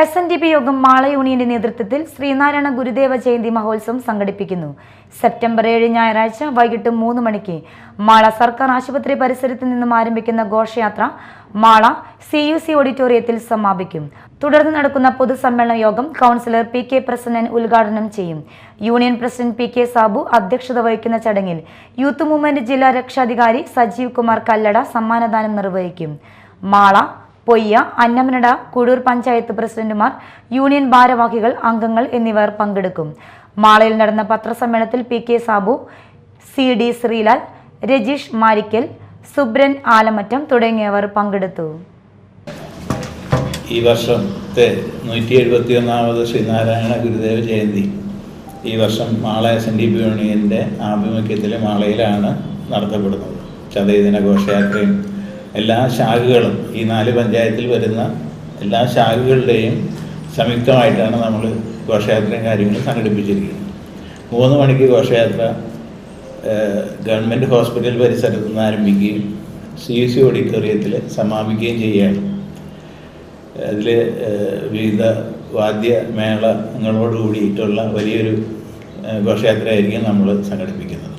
S N D P യോഗം മാള യൂണിയന്റെ നേതൃത്വത്തിൽ ശ്രീനാരായണ ഗുരുദേവ ജയന്തി മഹോത്സവം സംഘടിപ്പിക്കുന്നു. സെപ്റ്റംബർ ഏഴ് ഞായറാഴ്ച വൈകിട്ട് മൂന്ന് മണിക്ക് മാള സർക്കാർ ആശുപത്രി പരിസരത്ത് നിന്നും ആരംഭിക്കുന്ന ഘോഷയാത്ര മാള സി യു സി ഓഡിറ്റോറിയത്തിൽ സമാപിക്കും. തുടർന്ന് നടക്കുന്ന പൊതുസമ്മേളന യോഗം കൗൺസിലർ പി കെ പ്രസന്നൻ ഉദ്ഘാടനം ചെയ്യും. Union president P K Sabu അധ്യക്ഷത വഹിക്കുന്ന ചടങ്ങിൽ യൂത്ത് മൂവ്മെന്റ് ജില്ലാ രക്ഷാധികാരി സജീവ് കുമാർ കല്ലട സമ്മാനദാനം നിർവഹിക്കും. മാള പൊയ്യ അന്നമനട കുടൂർ പഞ്ചായത്ത് പ്രസിഡന്റുമാർ യൂണിയൻ ഭാരവാഹികൾ അംഗങ്ങൾ എന്നിവർ പങ്കെടുക്കും. മാളയിൽ നടന്ന പത്രസമ്മേളനത്തിൽ P K Sabu C D Sreelal Rajeesh Marikkal Subran Alamattam തുടങ്ങിയവർ പങ്കെടുത്തു. ഈ വർഷത്തെ നൂറ്റി എഴുപത്തി ഒന്നാമത് ശ്രീനാരായണ ഗുരുദേവ ജയന്തി. ഈ വർഷം Mala S N D P യൂണിയന്റെ ആഭിമുഖ്യത്തിൽ മാളയിലാണ് നടത്തപ്പെടുന്നത്. ചതയദിന ഘോഷയാത്രയും എല്ലാ ശാഖകളും ഈ നാല് പഞ്ചായത്തിൽ വരുന്ന എല്ലാ ശാഖകളുടെയും സംയുക്തമായിട്ടാണ് നമ്മൾ ഘോഷയാത്രയും കാര്യങ്ങളും സംഘടിപ്പിച്ചിരിക്കുന്നത്. മൂന്ന് മണിക്ക് ഘോഷയാത്ര ഗവൺമെന്റ് ഹോസ്പിറ്റൽ പരിസരത്ത് നിന്ന് ആരംഭിക്കുകയും സി സി ഓഡിറ്റോറിയത്തിൽ സമാപിക്കുകയും ചെയ്യുകയാണ്. അതിൽ വിവിധ വാദ്യമേളങ്ങളോട് കൂടിയിട്ടുള്ള വലിയൊരു ഘോഷയാത്രയായിരിക്കും നമ്മൾ സംഘടിപ്പിക്കുന്നത്.